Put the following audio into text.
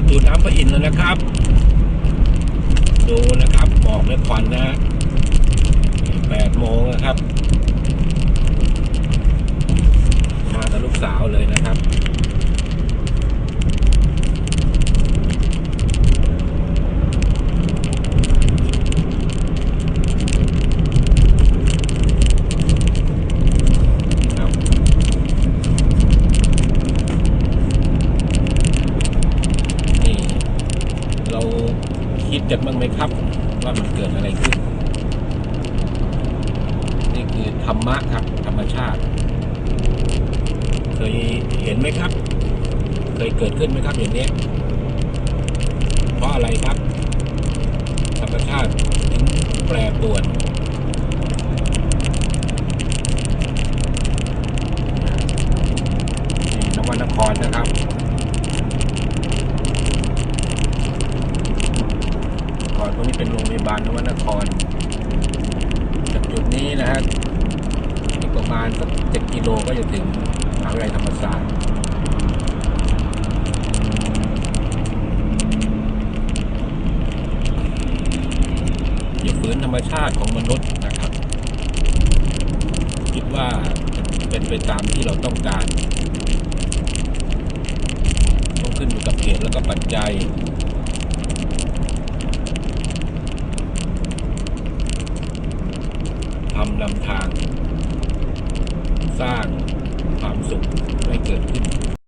ประตูน้ำพระอินทร์แล้วนะครับ ดูนะครับหมอกและควันนะฮะแปดโมงนะครับ มากับลูกสาวเลยนะครับ ครับนี่ เรา คิดกันบ้างไหมครับ ว่ามันเกิดอะไรขึ้น นี่คือธรรมะครับ ธรรมชาติ เคยเห็นไหมครับ เคยเกิดขึ้นไหมครับอย่างนี้เพราะอะไรครับ ธรรมชาติถึงแปรปรวนนี่นวนครนะครับ ก่อนต รงนี้เป็นโรงพยาบาลนวนครจากจุดนี้นะฮะอีกประมาณสักเจ็ดกิโลก็จะถึงมหาวิทยาลัยธรรมศาสตร์อย่าฝืนธรรมชาติของมนุษย์นะครับ คิดว่าเป็นไปตามที่เราต้องการ ต้องขึ้นอยู่กับเหตุแล้วก็ปัจจัย ทำลำทางสร้าง